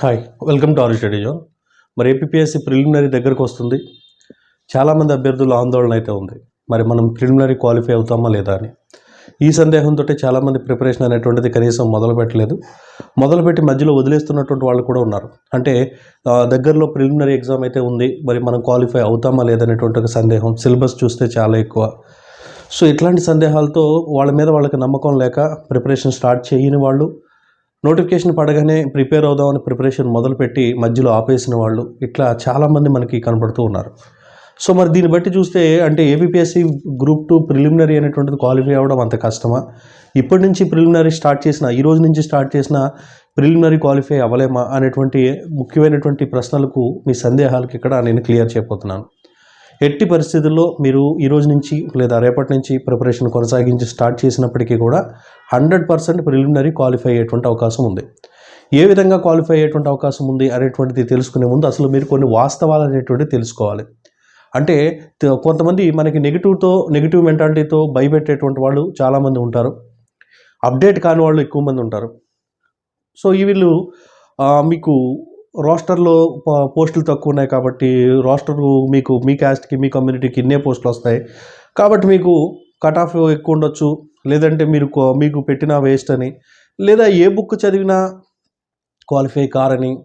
Hi welcome to R study zone మరి APSC preliminary దగ్గరకు వస్తుంది. చాలామంది అభ్యర్థులు ఆందోళన అయితే ఉంది. మరి మనం ప్రిలిమినరీ క్వాలిఫై అవుతామా లేదా అని. ఈ సందేహంతో చాలామంది ప్రిపరేషన్ అనేటువంటిది కనీసం మొదలు పెట్టలేదు మొదలుపెట్టి మధ్యలో వదిలేస్తున్నటువంటి వాళ్ళు కూడా ఉన్నారు. అంటే దగ్గరలో ప్రిలిమినరీ ఎగ్జామ్ అయితే ఉంది. మరి మనం క్వాలిఫై అవుతామా లేదనేటువంటి ఒక సందేహం సిలబస్ చూస్తే చాలా ఎక్కువ. సో ఇట్లాంటి సందేహాలతో వాళ్ళ మీద వాళ్ళకి నమ్మకం లేక ప్రిపరేషన్ స్టార్ట్ చేయని వాళ్ళు నోటిఫికేషన్ పడగానే ప్రిపేర్ అవుదామని ప్రిపరేషన్ మొదలుపెట్టి మధ్యలో ఆపేసిన వాళ్ళు ఇట్లా చాలామంది మనకి కనబడుతూ ఉన్నారు. సో మరి దీన్ని బట్టి చూస్తే అంటే ఏబిపిఎస్సి గ్రూప్ టూ ప్రిలిమినరీ అనేటువంటిది క్వాలిఫై అవ్వడం అంత కష్టమా? ఇప్పటి నుంచి ప్రిలిమినరీ స్టార్ట్ చేసిన ఈ రోజు నుంచి స్టార్ట్ చేసిన ప్రిలిమినరీ క్వాలిఫై అవ్వలేమా అనేటువంటి ముఖ్యమైనటువంటి ప్రశ్నలకు మీ సందేహాలకు ఇక్కడ నేను క్లియర్ చేయబోతున్నాను. ఎట్టి పరిస్థితుల్లో మీరు ఈ రోజు నుంచి లేదా రేపటి నుంచి ప్రిపరేషన్ కొనసాగించి స్టార్ట్ చేసినప్పటికీ కూడా హండ్రెడ్ పర్సెంట్ ప్రిలిమినరీ క్వాలిఫై అయ్యేటువంటి అవకాశం ఉంది. ఏ విధంగా క్వాలిఫై అయ్యేటువంటి అవకాశం ఉంది అనేటువంటిది తెలుసుకునే ముందు అసలు మీరు కొన్ని వాస్తవాలు అనేటువంటివి తెలుసుకోవాలి. అంటే కొంతమంది మనకి నెగిటివ్తో నెగిటివ్ మెంటాలిటీతో భయపెట్టేటువంటి వాళ్ళు చాలామంది ఉంటారు. అప్డేట్ కాని వాళ్ళు ఎక్కువ మంది ఉంటారు. సో ఈ వీళ్ళు మీకు రోస్టర్లో పోస్టులు తక్కువ ఉన్నాయి కాబట్టి రోస్టర్ మీకు మీ క్యాస్ట్కి మీ కమ్యూనిటీకి ఇన్నే పోస్టులు వస్తాయి. కాబట్టి మీకు కట్ ఆఫ్ ఎక్కువ ఉండొచ్చు. లేదంటే మీరు మీకు పెట్టిన వేస్ట్ అని. లేదా ఏ బుక్ చదివినా క్వాలిఫై కారని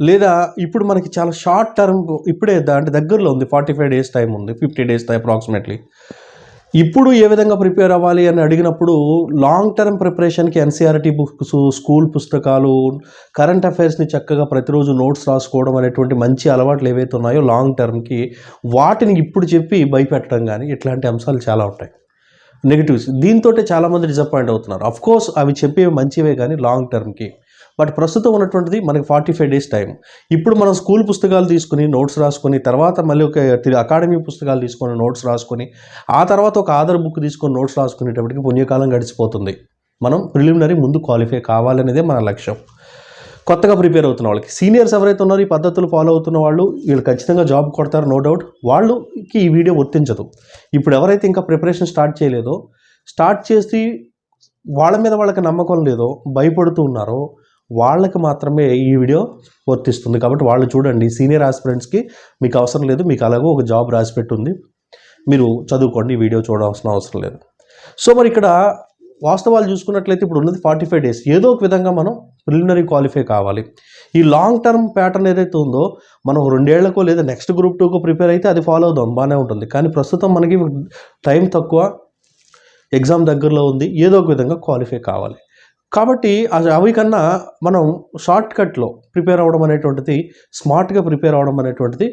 లేదా ఇప్పుడు మనకి చాలా షార్ట్ టర్మ్ ఇప్పుడే అంటే దగ్గరలో ఉంది. ఫార్టీ ఫైవ్ డేస్ టైం ఉంది. Fifty days time approximately. ఇప్పుడు ఏ విధంగా ప్రిపేర్ అవ్వాలి అని అడిగినప్పుడు లాంగ్ టర్మ్ ప్రిపరేషన్కి ఎన్సీఆర్టీ బుక్స్ స్కూల్ పుస్తకాలు కరెంట్ అఫైర్స్ని చక్కగా ప్రతిరోజు నోట్స్ రాసుకోవడం అనేటువంటి మంచి అలవాట్లు ఏవైతే ఉన్నాయో లాంగ్ టర్మ్కి వాటిని ఇప్పుడు చెప్పి భయపెట్టడం కానీ ఇట్లాంటి అంశాలు చాలా ఉంటాయి. నెగిటివ్స్ దీంతో చాలామంది డిసప్పాయింట్ అవుతున్నారు. అఫ్కోర్స్ అవి చెప్పేవి మంచివే కానీ లాంగ్ టర్మ్కి బట్ ప్రస్తుతం ఉన్నటువంటిది మనకి ఫార్టీ ఫైవ్ డేస్ టైం. ఇప్పుడు మనం స్కూల్ పుస్తకాలు తీసుకుని నోట్స్ రాసుకొని తర్వాత మళ్ళీ ఒక అకాడమీ పుస్తకాలు తీసుకొని నోట్స్ రాసుకొని ఆ తర్వాత ఒక ఆధార్ బుక్ తీసుకొని నోట్స్ రాసుకునేటప్పటికి పుణ్యకాలం గడిచిపోతుంది. మనం ప్రిలిమినరీ ముందు క్వాలిఫై కావాలనేదే మన లక్ష్యం. కొత్తగా ప్రిపేర్ అవుతున్న వాళ్ళకి. సీనియర్స్ ఎవరైతే ఉన్నారో ఈ పద్ధతులు ఫాలో అవుతున్న వాళ్ళు వీళ్ళు ఖచ్చితంగా జాబ్ కొడతారు నో డౌట్. వాళ్ళకి ఈ వీడియో వర్తించదు ఇప్పుడు ఎవరైతే ఇంకా ప్రిపరేషన్ స్టార్ట్ చేయలేదో స్టార్ట్ చేసి వాళ్ళ మీద వాళ్ళకి నమ్మకం లేదో భయపడుతూ ఉన్నారో వాళ్ళకి మాత్రమే ఈ వీడియో వర్తిస్తుంది. కాబట్టి వాళ్ళు చూడండి సీనియర్ ఆస్పిరెంట్స్కి మీకు అవసరం లేదు మీకు అలాగో ఒక జాబ్ రాసి పెట్టుంది మీరు చదువుకోండి ఈ వీడియో చూడాల్సిన అవసరం లేదు. సో మరి ఇక్కడ వాస్తవాలు చూసుకున్నట్లయితే ఇప్పుడు ఉన్నది ఫార్టీ ఫైవ్ డేస్ ఏదో ఒక విధంగా మనం ప్రిలిమినరీ క్వాలిఫై కావాలి. ఈ లాంగ్ టర్మ్ ప్యాటర్న్ ఏదైతే ఉందో మనం రెండేళ్ళకో లేదా నెక్స్ట్ గ్రూప్ టూకో ప్రిపేర్ అయితే అది ఫాలో అవుదాం బాగానే ఉంటుంది. కానీ ప్రస్తుతం మనకి టైం తక్కువ ఎగ్జామ్ దగ్గరలో ఉంది ఏదో ఒక విధంగా క్వాలిఫై కావాలి. కాబట్టి అది అవి కన్నా మనం షార్ట్కట్లో ప్రిపేర్ అవ్వడం అనేటువంటిది స్మార్ట్గా ప్రిపేర్ అవ్వడం అనేటువంటిది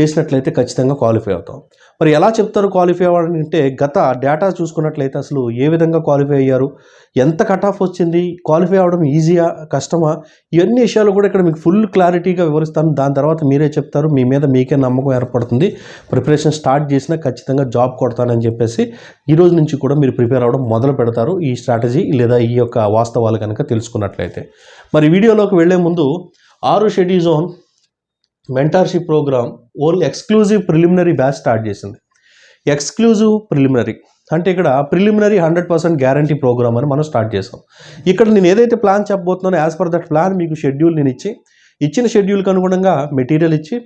చేసినట్లయితే ఖచ్చితంగా క్వాలిఫై అవుతాం. మరి ఎలా చెప్తారు క్వాలిఫై అవ్వడం అంటే గత డేటా చూసుకున్నట్లయితే అసలు ఏ విధంగా క్వాలిఫై అయ్యారు? ఎంత కట్ ఆఫ్ వచ్చింది? క్వాలిఫై అవ్వడం ఈజీయా కష్టమా? ఇవన్నీ విషయాలు కూడా ఇక్కడ మీకు ఫుల్ క్లారిటీగా వివరిస్తాను. దాని తర్వాత మీరే చెప్తారు. మీ మీద మీకే నమ్మకం ఏర్పడుతుంది. ప్రిపరేషన్ స్టార్ట్ చేసినా ఖచ్చితంగా జాబ్ కొడతానని చెప్పేసి ఈ రోజు నుంచి కూడా మీరు ప్రిపేర్ అవ్వడం మొదలు పెడతారు. ఈ స్ట్రాటజీ లేదా ఈ యొక్క వాస్తవాలు కనుక తెలుసుకున్నట్లయితే. మరి వీడియోలోకి వెళ్ళే ముందు ఆరు షెడ్యూజోన్ mentorship program only exclusive preliminary batch start చేసింది. ఎక్స్క్లూజివ్ ప్రిలిమినరీ అంటే ఇక్కడ preliminary hundred percent guarantee program అని మనం స్టార్ట్ చేసాం. ఇక్కడ నేను ఏదైతే ప్లాన్ చెప్పబోతున్నానో యాజ్ పర్ దట్ ప్లాన్ మీకు షెడ్యూల్ నేను ఇచ్చి ఇచ్చిన షెడ్యూల్కి అనుగుణంగా మెటీరియల్ ఇచ్చి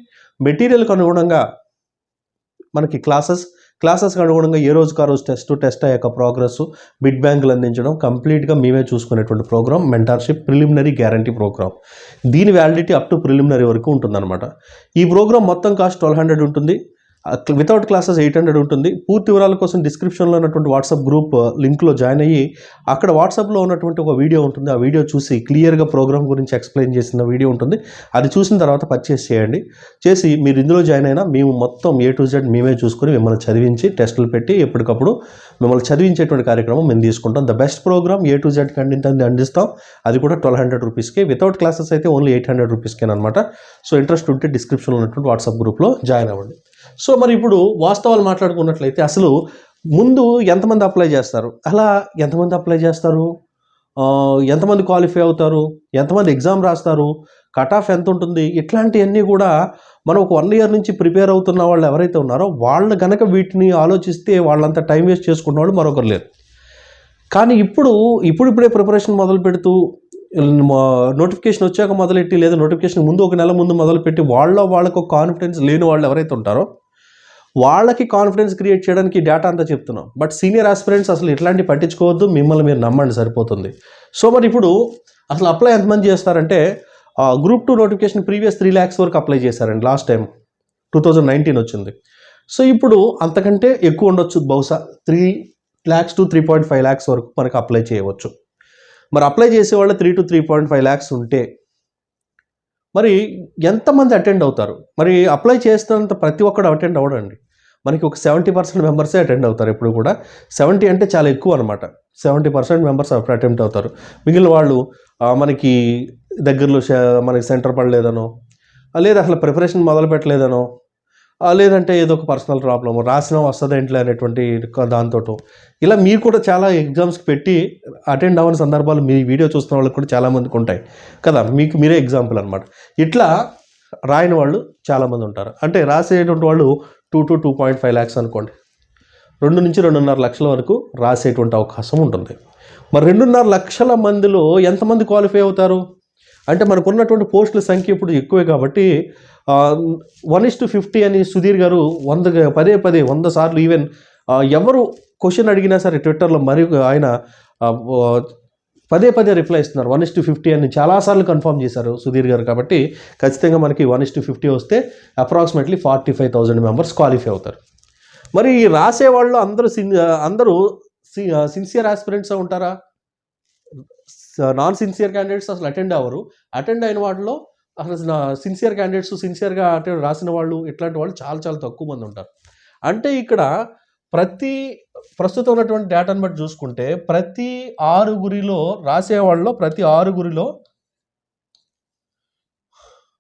మెటీరియల్కి అనుగుణంగా మనకి క్లాసెస్ క్లాసెస్కి అనుగుణంగా ఏ రోజుకు ఆ రోజు టెస్ట్ టెస్ట్ అయ్యాక ప్రోగ్రెస్ బిడ్ బ్యాంకులు అందించడం కంప్లీట్గా మేమే చూసుకునేటువంటి program mentorship preliminary guarantee program దీని వ్యాలిడిటీ అప్ టు ప్రిలిమినరీ వరకు ఉంటుందన్నమాట. ఈ ప్రోగ్రామ్ మొత్తం కాస్ట్ ట్వెల్వ్ హండ్రెడ్ ఉంటుంది. వితౌట్ క్లాసెస్ ఎయిట్ హండ్రెడ్ ఉంటుంది. పూర్తి వివరాల కోసం డిస్క్రిప్షన్లో ఉన్నటువంటి వాట్సాప్ గ్రూప్ లింక్లో జాయిన్ అయ్యి అక్కడ వాట్సాప్లో ఉన్నటువంటి ఒక వీడియో ఉంటుంది. ఆ వీడియో చూసి క్లియర్గా ప్రోగ్రామ్ గురించి ఎక్స్ప్లెయిన్ చేసిన వీడియో ఉంటుంది. అది చూసిన తర్వాత పర్చేస్ చేయండి. చేసి మీరు ఇందులో జాయిన్ అయినా మేము మొత్తం ఏ టు జెడ్ మేమే చూసుకొని మిమ్మల్ని చదివించి టెస్టులు పెట్టి ఎప్పటికప్పుడు మిమ్మల్ని చదివించేటువంటి కార్యక్రమం మేము తీసుకుంటాం. The best program A to Z content అందిస్తాం. అది కూడా ట్వెల్వ్ హండ్రెడ్ రూపీస్కి వితౌట్ క్లాసెస్ అయితే ఓన్లీ ఎయిట్ హండ్రెడ్ రూపీస్కే అనమాట సో ఇంట్రెస్ట్ ఉంటే డిస్క్రిప్షన్లో ఉన్నటువంటి వాట్సాప్ గ్రూప్లో జాయిన్ అవ్వండి. సో మరి ఇప్పుడు వాస్తవాలు మాట్లాడుకున్నట్లయితే అసలు ముందు ఎంతమంది అప్లై చేస్తారు? అలా ఎంతమంది అప్లై చేస్తారు? ఎంతమంది క్వాలిఫై అవుతారు? ఎంతమంది ఎగ్జామ్ రాస్తారు? కట్ ఆఫ్ ఎంత ఉంటుంది? ఇట్లాంటివన్నీ కూడా మనం ఒక వన్ ఇయర్ నుంచి ప్రిపేర్ అవుతున్న వాళ్ళు ఎవరైతే ఉన్నారో వాళ్ళు గనక వీటిని ఆలోచిస్తే వాళ్ళంతా టైం వేస్ట్ చేసుకున్న వాళ్ళు మరొకరు లేరు. కానీ ఇప్పుడు ఇప్పుడిప్పుడే ప్రిపరేషన్ మొదలు పెడుతూ నోటిఫికేషన్ వచ్చాక మొదలెట్టి లేదా నోటిఫికేషన్ ముందు ఒక నెల ముందు మొదలుపెట్టి వాళ్ళ వాళ్ళకు కాన్ఫిడెన్స్ లేని వాళ్ళు ఎవరైతే ఉంటారో వాళ్ళకి కాన్ఫిడెన్స్ క్రియేట్ చేయడానికి డేటా అంతా చెప్తున్నాం. బట్ సీనియర్ ఆస్పిరెంట్స్ అసలు ఇట్లాంటి పట్టించుకోవద్దు మిమ్మల్ని మీరు నమ్మండి సరిపోతుంది. సో మరి ఇప్పుడు అసలు అప్లై ఎంతమంది చేస్తారంటే group two notification previous three lakhs వరకు అప్లై చేశారండి last time two thousand nineteen వచ్చింది. సో ఇప్పుడు అంతకంటే ఎక్కువ ఉండొచ్చు బహుశా three lakhs to three point five lakhs వరకు మనకు అప్లై చేయవచ్చు. మరి అప్లై చేసే వాళ్ళు three to three point five lakhs ఉంటే మరి ఎంతమంది అటెండ్ అవుతారు? మరి అప్లై చేస్తున్నంత ప్రతి ఒక్కడు అటెండ్ అవ్వడండి. మనకి ఒక సెవెంటీ పర్సెంట్ మెంబర్సే అటెండ్ అవుతారు ఇప్పుడు కూడా. సెవెంటీ అంటే చాలా ఎక్కువ అనమాట సెవెంటీ పర్సెంట్ మెంబర్స్ అటెంప్ట్ అవుతారు. మిగిలిన వాళ్ళు మనకి దగ్గరలో మనకి సెంటర్ పడలేదనో లేదా అసలు ప్రిపరేషన్ మొదలు పెట్టలేదనో లేదంటే ఏదో ఒక పర్సనల్ ప్రాబ్లమ్ రాసిన వస్తుంది ఏంట్లే అనేటువంటి దాంతో ఇలా మీరు కూడా చాలా ఎగ్జామ్స్కి పెట్టి అటెండ్ అవ్వని సందర్భాలు మీ వీడియో చూస్తున్న వాళ్ళకి కూడా చాలామందికి ఉంటాయి. కదా మీకు మీరే ఎగ్జాంపుల్ అనమాట ఇట్లా రాయని వాళ్ళు చాలామంది ఉంటారు. అంటే రాసేటువంటి వాళ్ళు two to two point five lakhs అనుకోండి. రెండు నుంచి రెండున్నర లక్షల వరకు రాసేటువంటి అవకాశం ఉంటుంది. మరి రెండున్నర లక్షల మందిలో ఎంతమంది క్వాలిఫై అవుతారు? అంటే మనకు ఉన్నటువంటి పోస్టుల సంఖ్య ఇప్పుడు ఎక్కువే కాబట్టి వన్ ఇస్ టు ఫిఫ్టీ అని సుధీర్ గారు వంద పదే పదే వంద సార్లు ఈవెన్ ఎవరు క్వశ్చన్ అడిగినా సరే ట్విట్టర్లో మరి ఆయన పదే పదే రిప్లై ఇస్తున్నారు. వన్ ఇస్ టు ఫిఫ్టీ అని చాలాసార్లు కన్ఫర్మ్ చేశారు సుధీర్ గారు కాబట్టి ఖచ్చితంగా మనకి వన్ ఇస్ టు ఫిఫ్టీ వస్తే approximately forty five thousand members qualify అవుతారు. మరి ఈ రాసేవాళ్ళు అందరూ సిన్ అందరూ సిన్సియర్ ఆస్పిరెంట్స్ ఉంటారా? నాన్ సిన్సియర్ క్యాండిడేట్స్ అసలు అటెండ్ అవ్వరు. అటెండ్ అయిన వాటిలో అసలు సిన్సియర్ క్యాండిడేట్స్ సిన్సియర్గా అటెండ్ రాసిన వాళ్ళు ఇట్లాంటి వాళ్ళు చాలా చాలా తక్కువ మంది ఉంటారు. అంటే ఇక్కడ ప్రతి ప్రస్తుతం ఉన్నటువంటి డేటాను బట్టి చూసుకుంటే ప్రతి ఆరుగురిలో రాసేవాళ్ళలో ప్రతి ఆరుగురిలో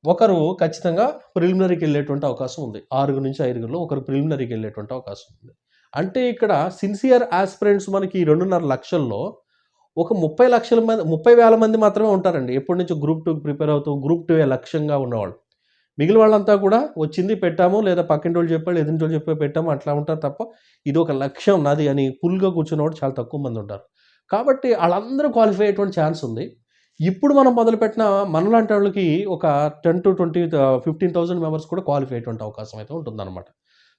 ఒకరు ఖచ్చితంగా ప్రిలిమినరీకి వెళ్ళేటువంటి అవకాశం ఉంది. ఆరుగురు నుంచి ఐదుగురిలో ఒకరు ప్రిలిమినరీకి వెళ్ళేటువంటి అవకాశం ఉంది. అంటే ఇక్కడ సిన్సియర్ ఆస్పిరెంట్స్ మనకి ఈ రెండున్నర లక్షల్లో ఒక ముప్పై లక్షల మంది ముప్పై వేల మంది మాత్రమే ఉంటారండి. ఎప్పటి నుంచో గ్రూప్ టూకి ప్రిపేర్ అవుతూ గ్రూప్ టూ లక్ష్యంగా ఉన్నవాళ్ళు. మిగిలిన వాళ్ళంతా కూడా వచ్చింది పెట్టాము లేదా పక్కింటి వాళ్ళు చెప్పాడు ఎదుటి వాళ్ళు చెప్పి పెట్టాము అట్లా ఉంటారు తప్ప ఇది ఒక లక్ష్యం నాది అని ఫుల్గా కూర్చున్నవాడు చాలా తక్కువ మంది ఉంటారు. కాబట్టి వాళ్ళందరూ క్వాలిఫై అయ్యేటువంటి ఛాన్స్ ఉంది. ఇప్పుడు మనం మొదలుపెట్టిన మనలాంటి వాళ్ళకి ఒక ten to twenty fifteen thousand members కూడా క్వాలిఫై అయ్యేటువంటి అవకాశం అయితే ఉంటుందన్నమాట.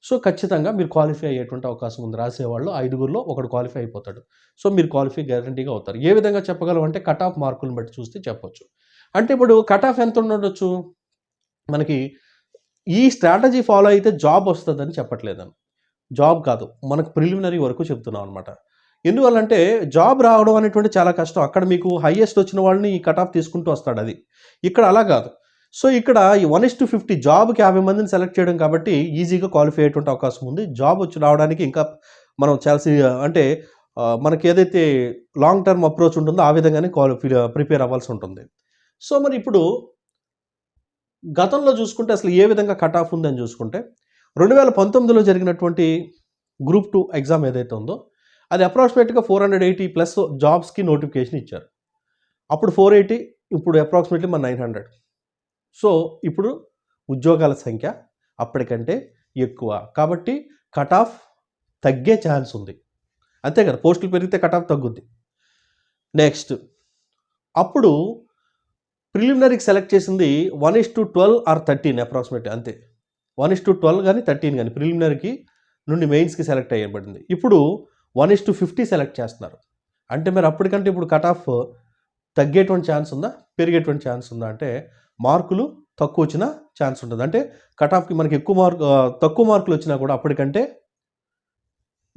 సో ఖచ్చితంగా మీరు క్వాలిఫై అయ్యేటువంటి అవకాశం ఉంది. రాసేవాళ్ళు ఐదుగురిలో ఒకడు క్వాలిఫై అయిపోతాడు. సో మీరు క్వాలిఫై గ్యారంటీగా అవుతారు. ఏ విధంగా చెప్పగలం అంటే కట్ ఆఫ్ మార్కులను బట్టి చూస్తే చెప్పొచ్చు. అంటే ఇప్పుడు కట్ ఆఫ్ ఎంత ఉండొచ్చు? మనకి ఈ స్ట్రాటజీ ఫాలో అయితే జాబ్ వస్తుందని చెప్పట్లేదని జాబ్ కాదు. మనకు ప్రిలిమినరీ వరకు చెప్తున్నాం అనమాట ఎందువల్లంటే జాబ్ రావడం అనేటువంటి చాలా కష్టం. అక్కడ మీకు హైయెస్ట్ వచ్చిన వాళ్ళని ఈ కట్ ఆఫ్ తీసుకుంటూ వస్తాడు అది. ఇక్కడ అలా కాదు. సో ఇక్కడ ఈ వన్ ఇస్ టు ఫిఫ్టీ జాబ్కి యాభై మందిని సెలెక్ట్ చేయడం కాబట్టి ఈజీగా క్వాలిఫై అయ్యేటువంటి అవకాశం ఉంది. జాబ్ వచ్చి రావడానికి ఇంకా మనం చాలా అంటే మనకి ఏదైతే లాంగ్ టర్మ్ అప్రోచ్ ఉంటుందో ఆ విధంగానే క్వాలిఫై ప్రిపేర్ అవ్వాల్సి ఉంటుంది. సో మరి ఇప్పుడు గతంలో చూసుకుంటే అసలు ఏ విధంగా కట్ ఆఫ్ ఉందని చూసుకుంటే రెండు వేల పంతొమ్మిదిలో జరిగినటువంటి గ్రూప్ టూ ఎగ్జామ్ ఏదైతే ఉందో అది అప్రాక్సిమేట్గా ఫోర్ హండ్రెడ్ ఎయిటీ ప్లస్ జాబ్స్కి నోటిఫికేషన్ ఇచ్చారు. అప్పుడు ఫోర్ ఎయిటీ ఇప్పుడు అప్రాక్సిమేట్లీ మన నైన్ హండ్రెడ్ సో ఇప్పుడు ఉద్యోగాల సంఖ్య అప్పటికంటే ఎక్కువ. కాబట్టి కట్ ఆఫ్ తగ్గే ఛాన్స్ ఉంది. అంతే కదా పోస్టులు పెరిగితే కట్ ఆఫ్ తగ్గుద్ది. నెక్స్ట్ అప్పుడు ప్రిలిమినరీకి సెలెక్ట్ చేసింది one is to twelve or thirteen approximately అంతే. వన్ ఇస్ టు ట్వెల్వ్ కానీ థర్టీన్ కానీ ప్రిలిమినరీకి నుండి మెయిన్స్కి సెలెక్ట్ అయ్యబడింది ఇప్పుడు one is to fifty select చేస్తున్నారు. అంటే మరి అప్పటికంటే ఇప్పుడు కట్ ఆఫ్ తగ్గేటువంటి ఛాన్స్ ఉందా పెరిగేటువంటి ఛాన్స్ ఉందా? అంటే మార్కులు తక్కువ వచ్చిన ఛాన్స్ ఉంటుంది. అంటే కట్ ఆఫ్కి మనకి ఎక్కువ మార్క్ తక్కువ మార్కులు వచ్చినా కూడా అప్పటికంటే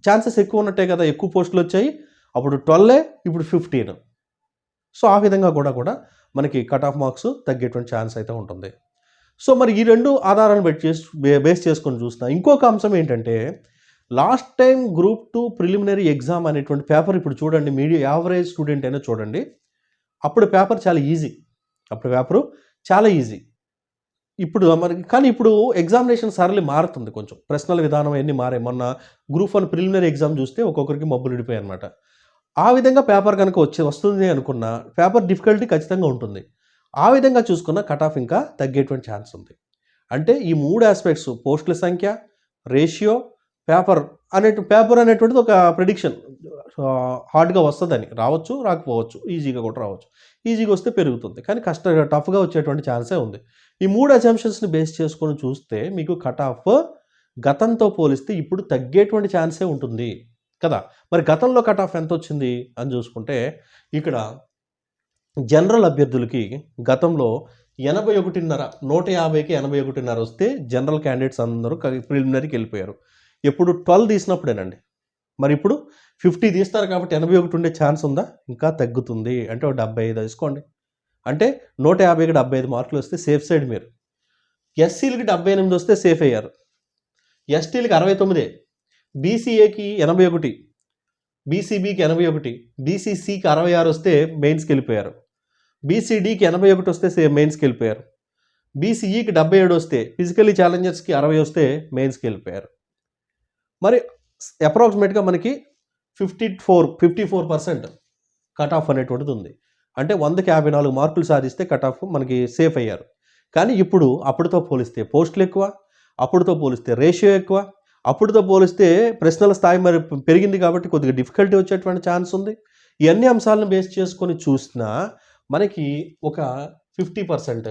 ఛాన్సెస్ ఎక్కువ ఉన్నట్టే కదా ఎక్కువ పోస్టులు వచ్చాయి. అప్పుడు ట్వెల్వే ఇప్పుడు ఫిఫ్టీన్. సో ఆ విధంగా కూడా కూడా మనకి కట్ ఆఫ్ మార్క్స్ తగ్గేటువంటి ఛాన్స్ అయితే ఉంటుంది. సో మరి ఈ రెండు ఆధారాలను బెట్ చేసి బేస్ చేసుకొని చూస్తున్నా. ఇంకొక అంశం ఏంటంటే last time group two preliminary exam అనేటువంటి పేపర్ ఇప్పుడు చూడండి మీడియం యావరేజ్ స్టూడెంట్ అయినా చూడండి. అప్పుడు పేపర్ చాలా ఈజీ. అప్పుడు పేపరు చాలా ఈజీ ఇప్పుడు మనకి కానీ ఇప్పుడు ఎగ్జామినేషన్ సరళి మారుతుంది కొంచెం. ప్రశ్నల విధానం అన్నీ మారాయి? మొన్న గ్రూప్ వన్ ప్రిలిమినరీ ఎగ్జామ్ చూస్తే ఒక్కొక్కరికి మబ్బులు విడిపోయాయి అనమాట ఆ విధంగా పేపర్ కనుక వచ్చి వస్తుంది అనుకున్న పేపర్ డిఫికల్టీ ఖచ్చితంగా ఉంటుంది. ఆ విధంగా చూసుకున్న కట్ ఆఫ్ ఇంకా తగ్గేటువంటి ఛాన్స్ ఉంది. అంటే ఈ మూడు ఆస్పెక్ట్స్ పోస్టుల సంఖ్య రేషియో పేపర్ అనేటు పేపర్ అనేటువంటిది ఒక ప్రిడిక్షన్. హార్డ్గా వస్తుందని. రావచ్చు రాకపోవచ్చు ఈజీగా కూడా రావచ్చు. ఈజీగా వస్తే పెరుగుతుంది. కానీ కష్ట టఫ్గా వచ్చేటువంటి ఛాన్సే ఉంది. ఈ మూడు అజంప్షన్స్ని బేస్ చేసుకొని చూస్తే మీకు కట్ ఆఫ్ గతంతో పోలిస్తే ఇప్పుడు తగ్గేటువంటి ఛాన్సే ఉంటుంది. కదా? మరి గతంలో కట్ ఆఫ్ ఎంత వచ్చింది అని చూసుకుంటే ఇక్కడ జనరల్ అభ్యర్థులకి గతంలో ఎనభై ఒకటిన్నర నూట యాభైకి ఎనభై ఒకటిన్నర వస్తే జనరల్ క్యాండిడేట్స్ అందరూ ప్రిలిమినరీకి వెళ్ళిపోయారు. ఎప్పుడు ట్వెల్వ్ తీసినప్పుడేనండి. మరి ఇప్పుడు ఫిఫ్టీ తీస్తారు కాబట్టి ఎనభై ఒకటి ఉండే ఛాన్స్ ఉందా? ఇంకా తగ్గుతుంది. అంటే ఒక డెబ్బై ఐదు వేసుకోండి. అంటే నూట యాభైకి డెబ్బై ఐదు మార్కులు వస్తే సేఫ్ సైడ్ మీరు. ఎస్సీలకి డెబ్బై ఎనిమిది వస్తే సేఫ్ అయ్యారు. ఎస్టీలకి అరవై తొమ్మిదే. బీసీఏకి ఎనభై ఒకటి. బీసీబీకి ఎనభై ఒకటి. బీసీసీకి అరవై ఆరు వస్తే మెయిన్స్కి వెళ్ళిపోయారు. బీసీడీకి ఎనభై ఒకటి వస్తే సే మెయిన్స్కి వెళ్ళిపోయారు. బీసీఈకి డెబ్బై ఏడు వస్తే ఫిజికలీ ఛాలెంజర్స్కి అరవై వస్తే మెయిన్స్కి వెళ్ళిపోయారు. మరి అప్రాక్సిమేట్గా మనకి fifty four fifty four percent cut off అనేటువంటిది ఉంది. అంటే వందకి యాభై నాలుగు మార్కులు సాధిస్తే కట్ ఆఫ్ మనకి సేఫ్ అయ్యారు. కానీ ఇప్పుడు అప్పటితో పోలిస్తే పోస్టులు ఎక్కువ అప్పుడుతో పోలిస్తే రేషియో ఎక్కువ అప్పుడుతో పోలిస్తే ప్రశ్నల స్థాయి మరి పెరిగింది కాబట్టి కొద్దిగా డిఫికల్టీ వచ్చేటువంటి ఛాన్స్ ఉంది. ఇవన్నీ అంశాలను బేస్ చేసుకొని చూసినా మనకి ఒక fifty percent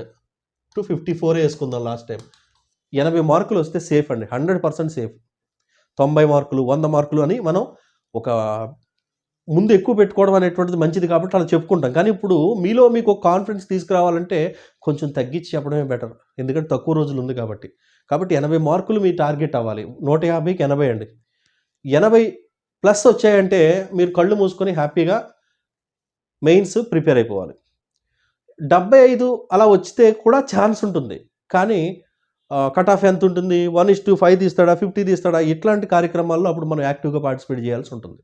to fifty four వేసుకుందాం లాస్ట్ టైం ఎనభై మార్కులు వస్తే సేఫ్ అండి. హండ్రెడ్ పర్సెంట్ సేఫ్ తొంభై మార్కులు వంద మార్కులు అని మనం ఒక ముందు ఎక్కువ పెట్టుకోవడం అనేటువంటిది మంచిది కాబట్టి అలా చెప్పుకుంటాం. కానీ ఇప్పుడు మీలో మీకు ఒక కాన్ఫిడెన్స్ తీసుకురావాలంటే కొంచెం తగ్గించి చెప్పడమే బెటర్ ఎందుకంటే తక్కువ రోజులు ఉంది కాబట్టి. కాబట్టి ఎనభై మార్కులు మీ టార్గెట్ అవ్వాలి. నూట యాభైకి ఎనభై అండి. ఎనభై ప్లస్ వచ్చాయంటే మీరు కళ్ళు మూసుకొని హ్యాపీగా మెయిన్స్ ప్రిపేర్ అయిపోవాలి. డెబ్బై ఐదు అలా వచ్చితే కూడా ఛాన్స్ ఉంటుంది. కానీ కట్ ఆఫ్ ఎంత ఉంటుంది? వన్ ఇస్ టు ఫైవ్ తీస్తాడా? ఫిఫ్టీ తీస్తాడా? ఇట్లాంటి కార్యక్రమాల్లో అప్పుడు మనం యాక్టివ్గా పార్టిసిపేట్ చేయాల్సి ఉంటుంది.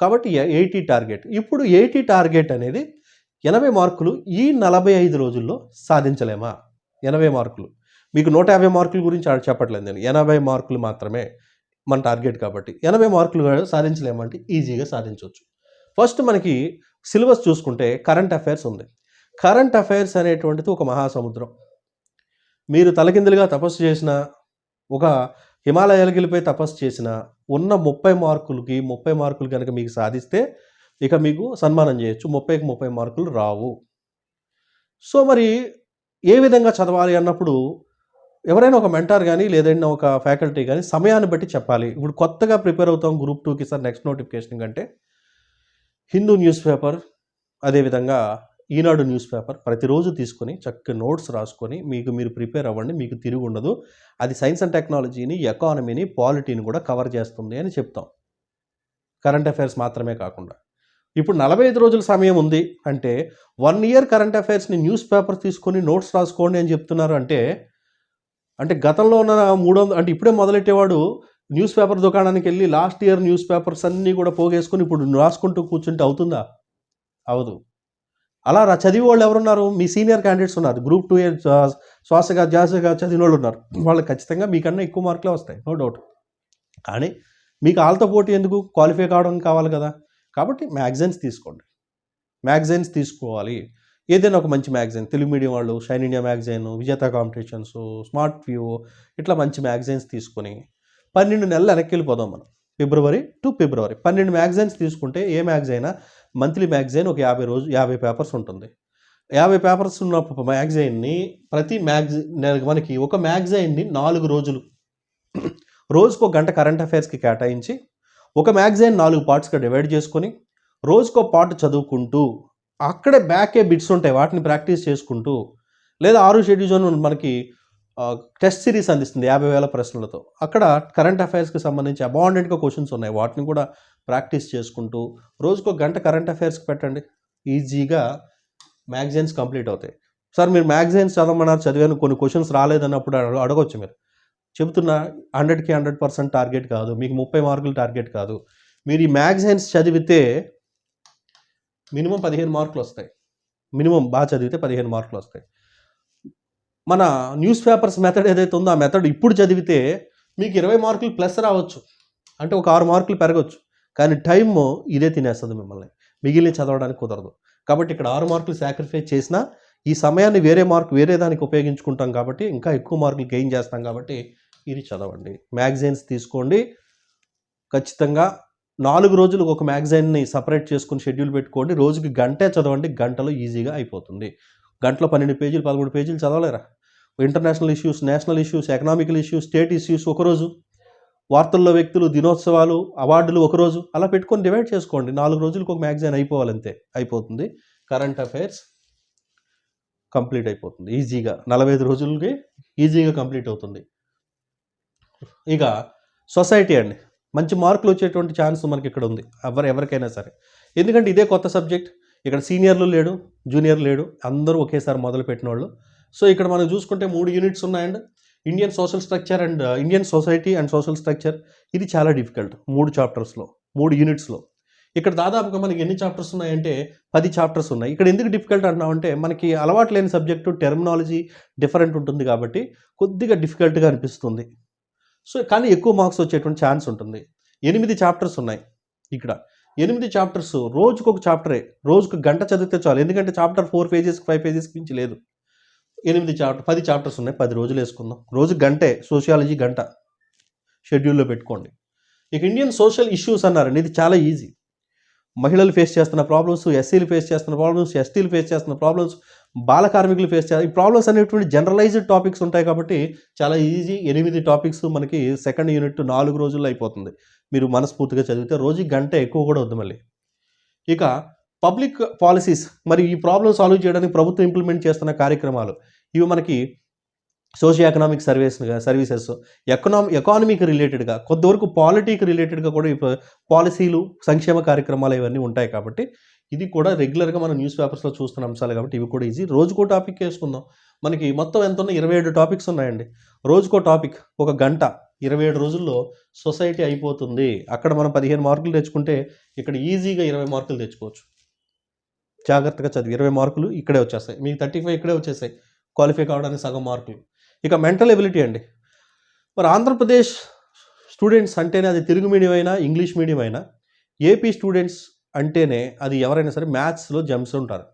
కాబట్టి ఎయిటీ టార్గెట్ ఇప్పుడు ఎయిటీ టార్గెట్ అనేది ఎనభై మార్కులు ఈ నలభై ఐదు రోజుల్లో సాధించలేమా? ఎనభై మార్కులు. మీకు నూట యాభై మార్కుల గురించి ఆడ చెప్పట్లేదు నేను. ఎనభై మార్కులు మాత్రమే మన టార్గెట్ కాబట్టి. ఎనభై మార్కులు సాధించలేమంటే ఈజీగా సాధించవచ్చు. ఫస్ట్ మనకి సిలబస్ చూసుకుంటే కరెంట్ అఫైర్స్ ఉంది. కరెంట్ అఫైర్స్ అనేటువంటిది ఒక మహాసముద్రం. మీరు తలకిందులుగా తపస్సు చేసిన ఒక హిమాలయాలకు వెళ్ళిపోయి తపస్సు చేసిన ఉన్న ముప్పై మార్కులకి ముప్పై మార్కులు కనుక మీకు సాధిస్తే ఇక మీకు సన్మానం చేయొచ్చు. ముప్పైకి ముప్పై మార్కులు రావు. సో మరి ఏ విధంగా చదవాలి అన్నప్పుడు ఎవరైనా ఒక మెంటార్ కానీ లేదైనా ఒక ఫ్యాకల్టీ కానీ సమయాన్ని బట్టి చెప్పాలి. ఇప్పుడు కొత్తగా ప్రిపేర్ అవుతాం గ్రూప్ టూకి సార్ నెక్స్ట్ నోటిఫికేషన్ కంటే. హిందూ న్యూస్ పేపర్ అదేవిధంగా ఈనాడు న్యూస్ పేపర్ ప్రతిరోజు తీసుకొని చక్కగా నోట్స్ రాసుకొని మీకు మీరు ప్రిపేర్ అవ్వండి మీకు తిరిగి ఉండదు. అది సైన్స్ అండ్ టెక్నాలజీని ఎకానమీని పాలిటీని కూడా కవర్ చేస్తుంది అని చెప్తాం. కరెంట్ అఫైర్స్ మాత్రమే కాకుండా. ఇప్పుడు నలభై ఐదు రోజుల సమయం ఉంది అంటే వన్ ఇయర్ కరెంట్ అఫైర్స్ని న్యూస్ పేపర్ తీసుకొని నోట్స్ రాసుకోండి అని చెప్తున్నారు అంటే అంటే గతంలో ఉన్న మూడు వందలు అంటే ఇప్పుడే మొదలెట్టేవాడు న్యూస్ పేపర్ దుకాణానికి వెళ్ళి లాస్ట్ ఇయర్ న్యూస్ పేపర్స్ అన్నీ కూడా పోగేసుకొని ఇప్పుడు రాసుకుంటూ కూర్చుంటే అవుతుందా? అవదు అలా రా చదివి వాళ్ళు ఎవరున్నారు? మీ సీనియర్ క్యాండిడేట్స్ ఉన్నారు. గ్రూప్ టూ శ్వాసగా జాసగా చదివిన వాళ్ళు ఉన్నారు. వాళ్ళు ఖచ్చితంగా మీకన్నా ఎక్కువ మార్కులే వస్తాయి. No doubt. కానీ మీకు వాళ్ళతో పోటీ ఎందుకు? క్వాలిఫై కావడం కావాలి కదా. కాబట్టి మ్యాగజైన్స్ తీసుకోండి. మ్యాగజైన్స్ తీసుకోవాలి. ఏదైనా ఒక మంచి మ్యాగజైన్. తెలుగు మీడియం వాళ్ళు shine India magazine Vijetha competitions smart view ఇట్లా మంచి మ్యాగజైన్స్ తీసుకొని పన్నెండు నెలలు వెనక్కి వెళ్ళిపోదాం మనం. February to February. పన్నెండు మ్యాగజైన్స్ తీసుకుంటే ఏ మ్యాగజైనా మంత్లీ మ్యాగజైన్ ఒక యాభై రోజు యాభై పేపర్స్ ఉంటుంది. యాభై పేపర్స్ ఉన్న మ్యాగజైన్ని ప్రతి మ్యాగజైన్ మనకి ఒక మ్యాగజైన్ని నాలుగు రోజులు రోజుకో గంట కరెంట్ అఫైర్స్కి కేటాయించి ఒక మ్యాగజైన్ నాలుగు పార్ట్స్గా డివైడ్ చేసుకొని రోజుకో పార్ట్ చదువుకుంటూ అక్కడే బ్యాకే బిట్స్ ఉంటాయి. వాటిని ప్రాక్టీస్ చేసుకుంటూ లేదా ఆరు షెడ్యూల్ మనకి టెస్ట్ సిరీస్ అందిస్తుంది యాభై వేల ప్రశ్నలతో. అక్కడ కరెంట్ అఫైర్స్కి సంబంధించి అబాండెంట్గా క్వశ్చన్స్ ఉన్నాయి. వాటిని కూడా ప్రాక్టీస్ చేసుకుంటూ రోజుకో గంట కరెంట్ అఫైర్స్కి పెట్టండి. ఈజీగా మ్యాగజైన్స్ కంప్లీట్ అవుతాయి. సార్ మీరు మ్యాగజైన్స్ చదవమన్నారు చదివాను కొన్ని క్వశ్చన్స్ రాలేదన్నప్పుడు అడగవచ్చు అడగొచ్చు మీరు. చెబుతున్నా హండ్రెడ్కి హండ్రెడ్ పర్సెంట్ టార్గెట్ కాదు. మీకు ముప్పై మార్కులు టార్గెట్ కాదు. మీరు ఈ మ్యాగజైన్స్ చదివితే మినిమం పదిహేను మార్కులు వస్తాయి. మినిమం బాగా చదివితే పదిహేను మార్కులు వస్తాయి. మన న్యూస్ పేపర్స్ మెథడ్ ఏదైతే ఉందో ఆ మెథడ్ ఇప్పుడు చదివితే మీకు ఇరవై మార్కులు ప్లస్ రావచ్చు. అంటే ఒక ఆరు మార్కులు పెరగచ్చు. కానీ టైమ్ ఇదే తినేస్తుంది మిమ్మల్ని. మిగిలిన చదవడానికి కుదరదు. కాబట్టి ఇక్కడ ఆరు మార్కులు సాక్రిఫైస్ చేసినా ఈ సమయాన్ని వేరే మార్క్ వేరే దానికి ఉపయోగించుకుంటాం కాబట్టి ఇంకా ఎక్కువ మార్కులు గెయిన్ చేస్తాం కాబట్టి ఇది చదవండి. మ్యాగజైన్స్ తీసుకోండి. ఖచ్చితంగా నాలుగు రోజులు ఒక మ్యాగజైన్ని సపరేట్ చేసుకుని షెడ్యూల్ పెట్టుకోండి. రోజుకి గంటే చదవండి. గంటలో ఈజీగా అయిపోతుంది. గంటలో పన్నెండు పేజీలు పదమూడు పేజీలు చదవలేరా? International issues national issues economical issues state issues ఒకరోజు. వార్తల్లో వ్యక్తులు దినోత్సవాలు అవార్డులు ఒకరోజు. అలా పెట్టుకొని డివైడ్ చేసుకోండి. నాలుగు రోజులకు ఒక మ్యాగజైన్ అయిపోవాలంతే. అయిపోతుంది. కరెంట్ అఫైర్స్ కంప్లీట్ అయిపోతుంది. ఈజీగా నలభై ఐదు రోజులకి ఈజీగా కంప్లీట్ అవుతుంది. ఇక సొసైటీ అండి. మంచి మార్కులు వచ్చేటువంటి ఛాన్స్ మనకి ఇక్కడ ఉంది. ఎవరు ఎవరికైనా సరే. ఎందుకంటే ఇదే కొత్త సబ్జెక్ట్. ఇక్కడ సీనియర్లు లేడు జూనియర్ లేడు అందరూ ఒకేసారి మొదలుపెట్టిన వాళ్ళు సో ఇక్కడ మనం చూసుకుంటే మూడు యూనిట్స్ ఉన్నాయండి Indian social structure and Indian society and social structure ఇది చాలా డిఫికల్ట్ మూడు చాప్టర్స్లో మూడు యూనిట్స్లో ఇక్కడ దాదాపుగా మనకి ఎన్ని చాప్టర్స్ ఉన్నాయంటే పది చాప్టర్స్ ఉన్నాయి. ఇక్కడ ఎందుకు డిఫికల్ట్ అంటున్నామంటే మనకి అలవాటు లేని సబ్జెక్టు టెర్మినాలజీ డిఫరెంట్ ఉంటుంది కాబట్టి కొద్దిగా డిఫికల్ట్గా అనిపిస్తుంది. సో కానీ ఎక్కువ మార్క్స్ వచ్చేటువంటి ఛాన్స్ ఉంటుంది. ఎనిమిది చాప్టర్స్ ఉన్నాయి ఇక్కడ. ఎనిమిది చాప్టర్స్ రోజుకు ఒక చాప్టరే. రోజుకు గంట చదివితే చాలు. ఎందుకంటే చాప్టర్ ఫోర్ పేజెస్ ఫైవ్ పేజెస్కి మించి లేదు. ఎనిమిది చాప్టర్ పది చాప్టర్స్ ఉన్నాయి. పది రోజులు వేసుకుందాం. రోజు గంటే సోషియాలజీ గంట. షెడ్యూల్లో పెట్టుకోండి. ఇక ఇండియన్ సోషల్ ఇష్యూస్ అన్నారండి ఇది చాలా ఈజీ మహిళలు ఫేస్ చేస్తున్న ప్రాబ్లమ్స్ ఎస్సీలు ఫేస్ చేస్తున్న ప్రాబ్లమ్స్ ఎస్టీలు ఫేస్ చేస్తున్న ప్రాబ్లమ్స్ బాల కార్మికులు ఫేస్ చేస్తారు ఈ ప్రాబ్లమ్స్ అనేటువంటి జనరలైజ్డ్ టాపిక్స్ ఉంటాయి కాబట్టి చాలా ఈజీ ఎనిమిది టాపిక్స్ మనకి సెకండ్ యూనిట్ నాలుగు రోజుల్లో అయిపోతుంది. మీరు మనస్ఫూర్తిగా చదివితే రోజుకి గంట ఎక్కువ కూడా వద్దు మళ్ళీ. ఇక పబ్లిక్ పాలసీస్ మరి ఈ ప్రాబ్లమ్ సాల్వ్ చేయడానికి ప్రభుత్వం ఇంప్లిమెంట్ చేస్తున్న కార్యక్రమాలు ఇవి మనకి socio economic service services economy ఎకానమీకి రిలేటెడ్గా కొంతవరకు పాలిటీకి రిలేటెడ్గా కూడా పాలసీలు సంక్షేమ కార్యక్రమాలు ఇవన్నీ ఉంటాయి కాబట్టి ఇది కూడా రెగ్యులర్గా మనం న్యూస్ పేపర్స్లో చూస్తున్న అంశాలు కాబట్టి ఇవి కూడా ఈజీ. రోజుకో టాపిక్ వేసుకుందాం. మనకి మొత్తం ఎంత ఉన్నాయి ఇరవై ఏడు టాపిక్స్ ఉన్నాయండి. రోజుకో టాపిక్ ఒక గంట. ఇరవై ఏడు రోజుల్లో సొసైటీ అయిపోతుంది. అక్కడ మనం పదిహేను మార్కులు తెచ్చుకుంటే ఇక్కడ ఈజీగా ఇరవై మార్కులు తెచ్చుకోవచ్చు. జాగ్రత్తగా చదివి ఇరవై మార్కులు ఇక్కడే వచ్చేస్తాయి. మీకు థర్టీ ఫైవ్ ఇక్కడే వచ్చేసాయి క్వాలిఫై కావడానికి సగం మార్కులు. ఇక మెంటల్ ఎబిలిటీ అండి. మరి ఆంధ్రప్రదేశ్ స్టూడెంట్స్ అంటేనే అది తెలుగు మీడియం అయినా ఇంగ్లీష్ మీడియం అయినా ఏపీ స్టూడెంట్స్ అంటేనే అది ఎవరైనా సరే మ్యాథ్స్లో జమ్స్ ఉంటారు.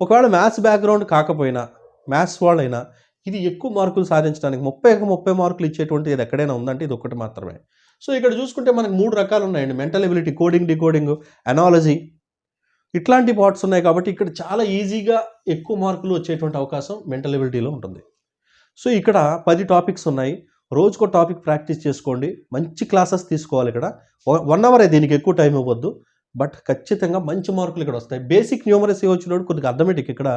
ఒకవేళ మ్యాథ్స్ బ్యాక్గ్రౌండ్ కాకపోయినా మ్యాథ్స్ వాళ్ళైనా ఇది ఎక్కువ మార్కులు సాధించడానికి ముప్పై ఒక ముప్పై మార్కులు ఇచ్చేటువంటి ఇది ఎక్కడైనా ఉందంటే ఇది ఒకటి మాత్రమే. సో ఇక్కడ చూసుకుంటే మనకు మూడు రకాలు ఉన్నాయండి. Mental ability coding decoding analogy ఇట్లాంటి పార్ట్స్ ఉన్నాయి కాబట్టి ఇక్కడ చాలా ఈజీగా ఎక్కువ మార్కులు వచ్చేటువంటి అవకాశం మెంటల్ ఎబిలిటీలో ఉంటుంది. సో ఇక్కడ పది టాపిక్స్ ఉన్నాయి. రోజుకో టాపిక్ ప్రాక్టీస్ చేసుకోండి. మంచి క్లాసెస్ తీసుకోవాలి ఇక్కడ. వన్ అవర్ దీనికి ఎక్కువ టైం ఇవ్వద్దు. బట్ ఖచ్చితంగా మంచి మార్కులు ఇక్కడ వస్తాయి. బేసిక్ న్యూమరసీ వచ్చినప్పుడు కొద్దిగా అర్థమెటిక్ ఇక్కడ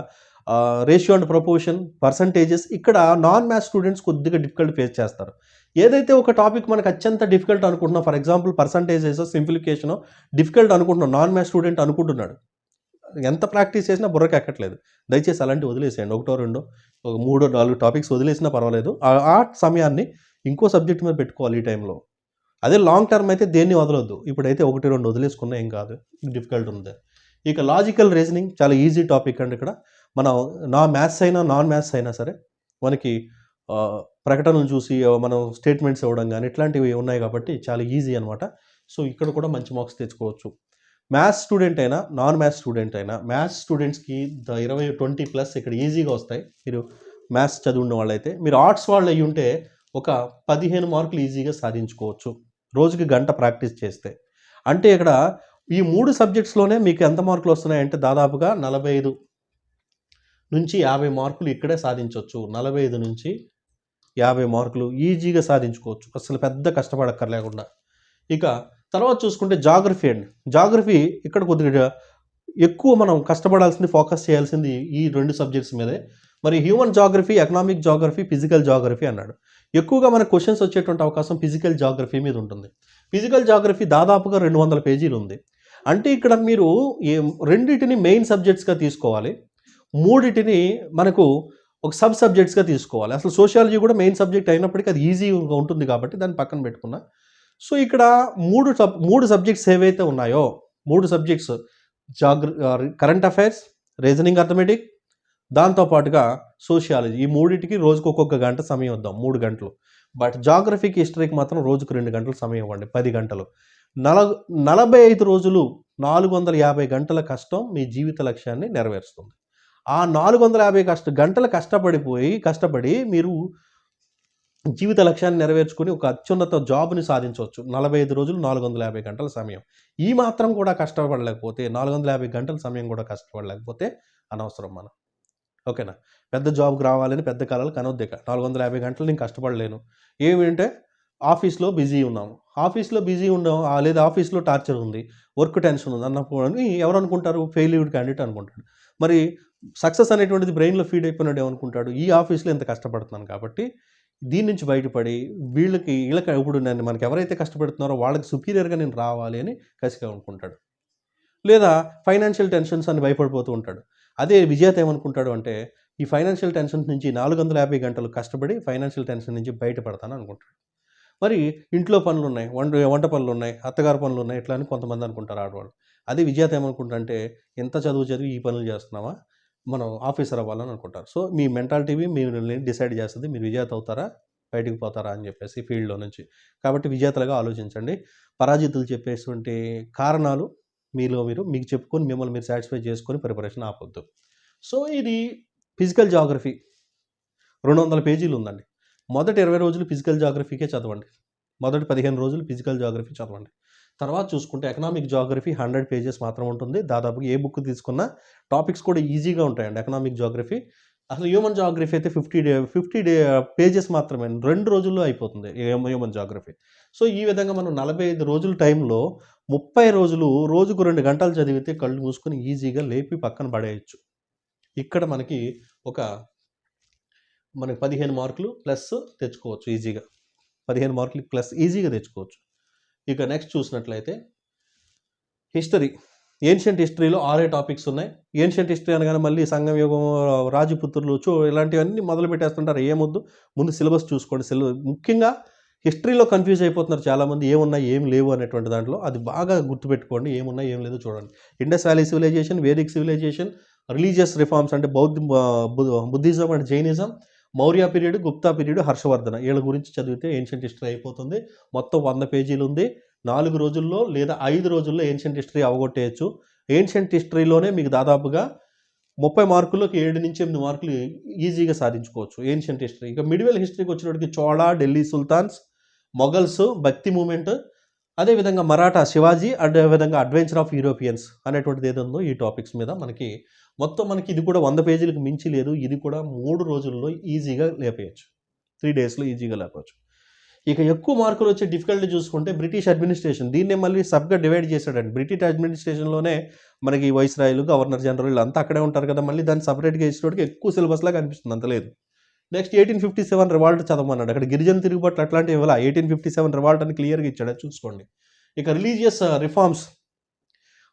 రేషియో అండ్ ప్రపోర్షన్ పర్సంటేజెస్ ఇక్కడ నాన్ మ్యాథ్స్ స్టూడెంట్స్ కొద్దిగా డిఫికల్ట్ ఫేస్ చేస్తారు. ఏదైతే ఒక టాపిక్ మనకు అత్యంత డిఫికల్ట్ అనుకుంటున్నాం for example percentages simplification difficult అనుకుంటున్నాం నాన్ మ్యాథ్స్ స్టూడెంట్ అనుకుంటున్నాడు. ఎంత ప్రాక్టీస్ చేసినా బుర్రకి ఎక్కట్లేదు. దయచేసి అలాంటి వదిలేసేయండి. ఒకటో రెండో ఒక మూడో నాలుగు టాపిక్స్ వదిలేసినా పర్వాలేదు. ఆ- ఆ సమయాన్ని ఇంకో సబ్జెక్ట్ మీద పెట్టుకోవాలి ఈ టైంలో అదే లాంగ్ టర్మ్ అయితే దేన్ని వదలొద్దు. ఇప్పుడైతే ఒకటి రెండు వదిలేసుకున్నా ఏం కాదు. డిఫికల్ట్ ఉంది. ఇక లాజికల్ రీజనింగ్ చాలా ఈజీ టాపిక్ అండి ఇక్కడ. మనం నా మ్యాథ్స్ అయినా నాన్ మ్యాథ్స్ అయినా సరే మనకి ప్రకటనలు చూసి మనం స్టేట్మెంట్స్ ఇవ్వడం కానీ ఇట్లాంటివి ఉన్నాయి కాబట్టి చాలా ఈజీ అనమాట సో ఇక్కడ కూడా మంచి మార్క్స్ తెచ్చుకోవచ్చు. మ్యాథ్స్ స్టూడెంట్ అయినా నాన్ మ్యాథ్స్ స్టూడెంట్ అయినా మ్యాథ్స్ స్టూడెంట్స్కి ద ఇరవై ట్వంటీ ప్లస్ ఇక్కడ ఈజీగా వస్తాయి. మీరు మ్యాథ్స్ చదువున్న వాళ్ళైతే మీరు ఆర్ట్స్ వాళ్ళు అయ్యి ఉంటే ఒక పదిహేను మార్కులు ఈజీగా సాధించుకోవచ్చు. రోజుకి గంట ప్రాక్టీస్ చేస్తే. అంటే ఇక్కడ ఈ మూడు సబ్జెక్ట్స్లోనే మీకు ఎంత మార్కులు వస్తున్నాయంటే దాదాపుగా నలభై ఐదు నుంచి యాభై మార్కులు ఇక్కడే సాధించవచ్చు నలభై ఐదు నుంచి యాభై మార్కులు ఈజీగా సాధించుకోవచ్చు. అసలు పెద్ద కష్టపడక్కర్లేకుండా. ఇక తర్వాత చూసుకుంటే జాగ్రఫీ అండి. జాగ్రఫీ ఇక్కడ కొద్దిగా ఎక్కువ మనం కష్టపడాల్సింది ఫోకస్ చేయాల్సింది ఈ రెండు సబ్జెక్ట్స్ మీదే. మరి human geography economic geography physical geography అన్నాడు. ఎక్కువగా మనకు క్వశ్చన్స్ వచ్చేటువంటి అవకాశం ఫిజికల్ జాగ్రఫీ మీద ఉంటుంది. ఫిజికల్ జాగ్రఫీ దాదాపుగా రెండు వందల పేజీలు ఉంది. అంటే ఇక్కడ మీరు ఏ రెండింటిని మెయిన్ సబ్జెక్ట్స్గా తీసుకోవాలి. మూడిటిని మనకు ఒక సబ్ సబ్జెక్ట్స్గా తీసుకోవాలి. అసలు సోషియాలజీ కూడా మెయిన్ సబ్జెక్ట్ అయినప్పటికీ అది ఈజీగా ఉంటుంది కాబట్టి దాన్ని పక్కన పెట్టుకున్నా. సో ఇక్కడ మూడు సబ్ మూడు సబ్జెక్ట్స్ ఏవైతే ఉన్నాయో మూడు సబ్జెక్ట్స్ జాగ్ర కరెంట్ అఫైర్స్ రీజనింగ్ అథమెటిక్ దాంతోపాటుగా సోషియాలజీ ఈ మూడింటికి రోజుకు ఒక్కొక్క గంట సమయం ఇద్దాం మూడు గంటలు. బట్ జాగ్రఫీకి హిస్టరీకి మాత్రం రోజుకు రెండు గంటలు సమయం ఇవ్వండి పది గంటలు. నల నలభై ఐదు రోజులు నాలుగు వందల యాభై గంటల కష్టం మీ జీవిత లక్ష్యాన్ని నెరవేరుస్తుంది. ఆ నాలుగు వందల యాభై కష్ట గంటలు కష్టపడిపోయి కష్టపడి మీరు జీవిత లక్ష్యాన్ని నెరవేర్చుకుని ఒక అత్యున్నత జాబ్ని సాధించవచ్చు. నలభై ఐదు రోజులు నాలుగు వందల యాభై గంటల సమయం. ఈ మాత్రం కూడా కష్టపడలేకపోతే నాలుగు వందల యాభై గంటల సమయం కూడా కష్టపడలేకపోతే అనవసరం మనం. ఓకేనా? పెద్ద జాబ్కి రావాలని పెద్ద కళలు కనొద్దిక. నాలుగు వందల యాభై గంటలు నేను కష్టపడలేను. ఏమిటంటే ఆఫీస్లో బిజీ ఉన్నాము ఆఫీస్లో బిజీ ఉన్నాం లేదా ఆఫీస్లో టార్చర్ ఉంది. వర్క్ టెన్షన్ ఉంది అన్నప్పుడు ఎవరు అనుకుంటారు ఫెయిల్యూడ్ క్యాండిడేట్ అనుకుంటాడు. మరి సక్సెస్ అనేటువంటిది బ్రెయిన్లో ఫీడ్ అయిపోయినాడు ఏమనుకుంటాడు? ఈ ఆఫీస్లో ఎంత కష్టపడుతున్నాను కాబట్టి దీని నుంచి బయటపడి వీళ్ళకి వీళ్ళకి ఇప్పుడు నేను మనకి ఎవరైతే కష్టపడుతున్నారో వాళ్ళకి సుపీరియర్గా నేను రావాలి అని కసిగా అనుకుంటాడు. లేదా ఫైనాన్షియల్ టెన్షన్స్ అని భయపడిపోతూ ఉంటాడు. అదే విజేత ఏమనుకుంటాడు అంటే ఈ ఫైనాన్షియల్ టెన్షన్స్ నుంచి నాలుగు వందల యాభై గంటలు కష్టపడి ఫైనాన్షియల్ టెన్షన్ నుంచి బయటపడతాను అనుకుంటాడు. మరి ఇంట్లో పనులు ఉన్నాయి వంట వంట పనులు ఉన్నాయి అత్తగారు పనులు ఉన్నాయి ఇట్లా అని కొంతమంది అనుకుంటారు ఆడవాళ్ళు. అదే విజేత ఏమనుకుంటారంటే ఎంత చదువు చదివి ఈ పనులు చేస్తున్నావా? మనం ఆఫీసర్ అవ్వాలని అనుకుంటారు. సో మీ మెంటాలిటీ మీరు డిసైడ్ చేస్తుంది మీరు విజేత అవుతారా బయటికి పోతారా అని చెప్పేసి ఫీల్డ్లో నుంచి. కాబట్టి విజేతలుగా ఆలోచించండి. పరాజితులు చెప్పేటువంటి కారణాలు మీలో మీరు మీకు చెప్పుకొని మిమ్మల్ని మీరు సాటిస్ఫై చేసుకొని ప్రిపరేషన్ ఆపొద్దు. సో ఇది ఫిజికల్ జాగ్రఫీ. రెండు వందల పేజీలు ఉందండి. మొదటి ఇరవై రోజులు ఫిజికల్ జాగ్రఫీకే చదవండి. మొదటి పదిహేను రోజులు ఫిజికల్ జాగ్రఫీ చదవండి. తర్వాత చూసుకుంటే ఎకనామిక్ జాగ్రఫీ హండ్రెడ్ పేజెస్ మాత్రం ఉంటుంది. దాదాపుగా ఏ బుక్ తీసుకున్నా టాపిక్స్ కూడా ఈజీగా ఉంటాయండి ఎకనామిక్ జాగ్రఫీ అసలు హ్యూమన్ జాగ్రఫీ అయితే fifty day fifty day uh, pages మాత్రమే రెండు రోజుల్లో అయిపోతుంది హ్యూమన్ జాగ్రఫీ సో ఈ విధంగా మనం నలభై ఐదు రోజుల టైంలో ముప్పై రోజులు రోజుకు రెండు గంటలు చదివితే కళ్ళు మూసుకొని ఈజీగా లేపి పక్కన పడేయచ్చు. ఇక్కడ మనకి ఒక మనకి పదిహేను మార్కులు ప్లస్ తెచ్చుకోవచ్చు ఈజీగా పదిహేను మార్కులు ప్లస్ ఈజీగా తెచ్చుకోవచ్చు. ఇక నెక్స్ట్ చూసినట్లయితే హిస్టరీ ఏన్షియంట్ హిస్టరీలో ఆరే టాపిక్స్ ఉన్నాయి. ఏన్షియంట్ హిస్టరీ అనగానే మళ్ళీ సంఘం యుగం రాజపుత్రులు చూ ఇలాంటివన్నీ మొదలు పెట్టేస్తుంటారు. ఏమొద్దు? ముందు సిలబస్ చూసుకోండి. సిలబస్ ముఖ్యంగా హిస్టరీలో కన్ఫ్యూజ్ అయిపోతున్నారు చాలామంది. ఏమున్నాయి ఏం లేవు అనేటువంటి దాంట్లో అది బాగా గుర్తుపెట్టుకోండి. ఏమున్నాయి ఏం లేదో చూడండి. Indus valley civilization Vedic civilization religious reforms అంటే బౌద్ధ Buddhism and Jainism Maurya period Gupta period Harshavardhana. వీళ్ళ గురించి చదివితే ఏన్షియంట్ హిస్టరీ అయిపోతుంది. మొత్తం వంద పేజీలు ఉంది. నాలుగు రోజుల్లో లేదా ఐదు రోజుల్లో ఏన్షియంట్ హిస్టరీ అవగొట్టేయచ్చు. ఏన్షియంట్ హిస్టరీలోనే మీకు దాదాపుగా ముప్పై మార్కుల్లోకి ఏడు నుంచి ఎనిమిది మార్కులు ఈజీగా సాధించుకోవచ్చు ఏన్షియంట్ హిస్టరీ ఇక మిడివల్ హిస్టరీకి వచ్చినప్పటికి Chola Delhi sultans Mughals bhakti movement అదేవిధంగా మరాఠా శివాజీ అదేవిధంగా అడ్వెంచర్ ఆఫ్ యూరోపియన్స్ అనేటువంటిది ఏదో ఈ టాపిక్స్ మీద మనకి మొత్తం మనకి ఇది కూడా వంద పేజీలకు మించి లేదు. ఇది కూడా మూడు రోజుల్లో ఈజీగా లేపేయచ్చు. త్రీ డేస్లో ఈజీగా లేపవచ్చు ఇక ఎక్కువ మార్కులు వచ్చే డిఫికల్టీ చూసుకుంటే బ్రిటిష్ అడ్మినిస్ట్రేషన్. దీన్నే మళ్ళీ సబ్గా డివైడ్ చేశాడండి. బ్రిటిష్ అడ్మినిస్ట్రేషన్లోనే మనకి వైస్రాయలు గవర్నర్ జనరల్ వీళ్ళంతా అక్కడే ఉంటారు కదా. మళ్ళీ దాన్ని సపరేట్గా ఇచ్చినోడికి ఎక్కువ సిలబస్ లాగా అంత లేదు. Next eighteen fifty seven revolt చదవమన్నాడు. అక్కడ గిరిజన తిరుగుబాట్లు అట్లాంటివి ఇవ్వాలి. ఎయిటీన్ ఫిఫ్టీ సెవెన్ రివాల్ట్ అని క్లియర్గా ఇచ్చాడు. చూసుకోండి. ఇక రిలీజియస్ రిఫార్మ్స్.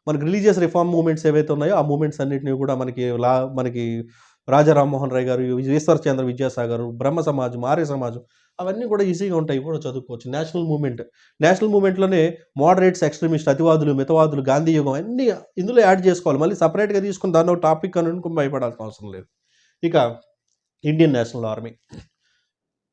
మనకి రిలీజియస్ రిఫార్మ్ మూమెంట్స్ ఏవైతే ఉన్నాయో ఆ మూమెంట్స్ అన్నింటినీ కూడా మనకి లా మనకి రాజా రామ్మోహన్ రాయ్ గారు ఈశ్వర్ చంద్ర విద్యాసాగర్ బ్రహ్మ సమాజం ఆర్య సమాజం అవన్నీ కూడా ఈజీగా ఉంటాయి కూడా చదువుకోవచ్చు. National movement. నేషనల్ మూమెంట్లోనే మోడరేట్స్ ఎక్స్ట్రీమిస్ట్ అతివాదులు మితవాదులు గాంధీ యుగం అన్నీ ఇందులో యాడ్ చేసుకోవాలి. మళ్ళీ సపరేట్గా తీసుకుని దాన్ని ఒక టాపిక్ అని అనుకుని భయపడాల్సిన అవసరం లేదు. ఇక ఇండియన్ నేషనల్ ఆర్మీ.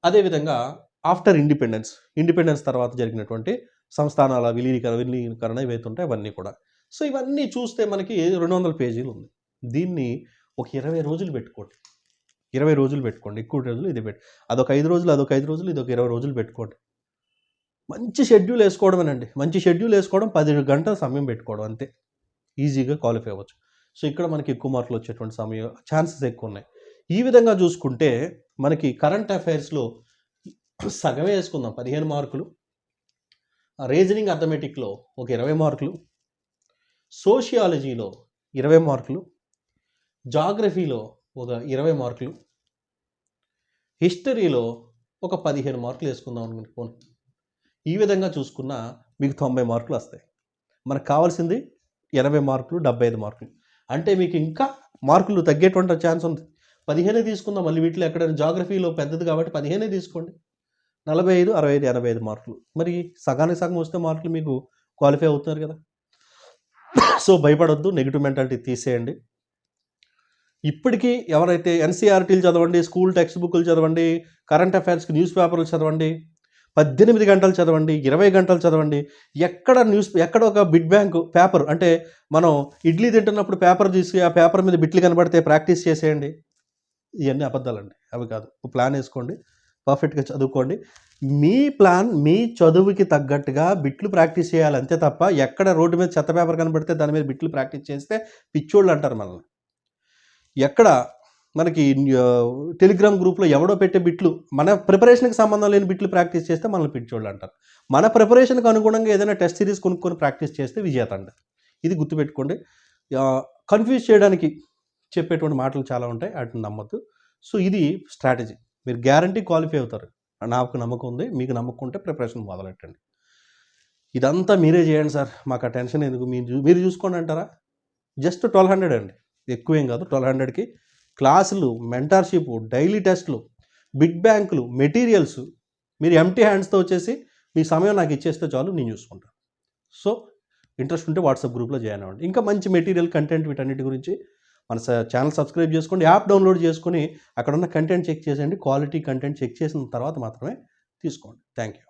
అదేవిధంగా ఆఫ్టర్ ఇండిపెండెన్స్. ఇండిపెండెన్స్ తర్వాత జరిగినటువంటి సంస్థానాల విలీనీకరణ విలీనీకరణ ఏవైతే ఉంటాయి అవన్నీ కూడా. సో ఇవన్నీ చూస్తే మనకి రెండు వందల పేజీలు ఉంది. దీన్ని ఒక ఇరవై రోజులు పెట్టుకోండి. ఇరవై రోజులు పెట్టుకోండి. ఎక్కువ రోజులు ఇది పెట్టు అదొక ఐదు రోజులు అదొక ఐదు రోజులు ఇదొక ఇరవై రోజులు పెట్టుకోండి. మంచి షెడ్యూల్ వేసుకోవడమేనండి మంచి షెడ్యూల్ వేసుకోవడం పది గంటల సమయం పెట్టుకోవడం అంతే. ఈజీగా క్వాలిఫై అవ్వచ్చు. సో ఇక్కడ మనకి ఎక్కువ మార్కులు వచ్చేటువంటి సమయం ఛాన్సెస్ ఎక్కువ ఉన్నాయి. ఈ విధంగా చూసుకుంటే మనకి కరెంట్ అఫైర్స్లో సగమే వేసుకుందాం. పదిహేను మార్కులు. రీజనింగ్ అథమెటిక్లో ఒక ఇరవై మార్కులు. సోషియాలజీలో ఇరవై మార్కులు జాగ్రఫీలో ఒక ఇరవై మార్కులు హిస్టరీలో ఒక పదిహేను మార్కులు వేసుకుందాం అనుకోండి ఈ విధంగా చూసుకున్న మీకు తొంభై మార్కులు వస్తాయి. మనకు కావాల్సింది ఎనభై మార్కులు డెబ్బై ఐదు మార్కులు. అంటే మీకు ఇంకా మార్కులు తగ్గేటువంటి ఛాన్స్ ఉంది. పదిహేనే తీసుకుందాం మళ్ళీ వీటిలో ఎక్కడైనా జాగ్రఫీలో పెద్దది కాబట్టి పదిహేనే తీసుకోండి. నలభై ఐదు అరవై ఐదు ఎనభై ఐదు మార్కులు. మరి సగానికి సగం వస్తే మార్కులు మీకు క్వాలిఫై అవుతున్నారు కదా. సో భయపడొద్దు నెగిటివ్ మెంటాలిటీ తీసేయండి. ఇప్పటికీ ఎవరైతే ఎన్సీఆర్టీలు చదవండి స్కూల్ టెక్స్ట్ బుక్లు చదవండి కరెంట్ అఫైర్స్కి న్యూస్ పేపర్లు చదవండి పద్దెనిమిది గంటలు చదవండి ఇరవై గంటలు చదవండి ఎక్కడ న్యూస్ ఎక్కడ ఒక బిడ్ బ్యాంక్ పేపర్ అంటే మనం ఇడ్లీ తింటున్నప్పుడు పేపర్ తీసి ఆ పేపర్ మీద బిట్లు కనబడితే ప్రాక్టీస్ చేసేయండి. ఇవన్నీ అబద్ధాలండి అవి కాదు. ఒక ప్లాన్ వేసుకోండి పర్ఫెక్ట్గా చదువుకోండి. మీ ప్లాన్ మీ చదువుకి తగ్గట్టుగా బిట్లు ప్రాక్టీస్ చేయాలి అంతే తప్ప ఎక్కడ రోడ్డు మీద చెత్త పేపర్ కనబడితే దాని మీద బిట్లు ప్రాక్టీస్ చేస్తే పిచ్చోళ్ళు అంటారు మనల్ని. ఎక్కడ మనకి టెలిగ్రామ్ గ్రూప్లో ఎవడో పెట్టే బిట్లు మన ప్రిపరేషన్కి సంబంధం లేని బిట్లు ప్రాక్టీస్ చేస్తే మనల్ని పిచ్చోళ్ళు అంటారు. మన ప్రిపరేషన్కి అనుగుణంగా ఏదైనా టెస్ట్ సిరీస్ కొనుక్కొని ప్రాక్టీస్ చేస్తే విజేత అంటారు ఇది గుర్తుపెట్టుకోండి. కన్ఫ్యూజ్ చేయడానికి చెప్పేటువంటి మాటలు చాలా ఉంటాయి వాటిని నమ్మద్దు. సో ఇది స్ట్రాటజీ. మీరు గ్యారంటీ క్వాలిఫై అవుతారు. నాకు నమ్మకం ఉంది మీకు నమ్మకం ఉంటే ప్రిపరేషన్ మొదలెట్టండి. ఇదంతా మీరే చేయండి సార్ మాకు ఆ టెన్షన్ ఎందుకు? మీరు చూ- మీరు చూసుకోండి అంటారా? జస్ట్ ట్వెల్వ్ హండ్రెడ్ అండి ఎక్కువేం కాదు ట్వెల్వ్ హండ్రెడ్కి క్లాసులు మెంటార్షిప్ డైలీ టెస్ట్లు బిగ్ బ్యాంకులు మెటీరియల్స్ మీరు ఎంటీ హ్యాండ్స్తో వచ్చేసి మీ సమయం నాకు ఇచ్చేస్తే చాలు నేను చూసుకుంటాను. సో ఇంట్రెస్ట్ ఉంటే వాట్సాప్ గ్రూప్లో జాయిన్ అవ్వండి. ఇంకా మంచి మెటీరియల్ కంటెంట్ వీటన్నిటి గురించి మన స- ఛానల్ సబ్స్క్రైబ్ చేసుకోండి యాప్ డౌన్లోడ్ చేసుకొని అక్కడ ఉన్న కంటెంట్ చెక్ చేసేయండి. క్వాలిటీ కంటెంట్ చెక్ చేసిన తర్వాత మాత్రమే తీసుకోండి. Thank you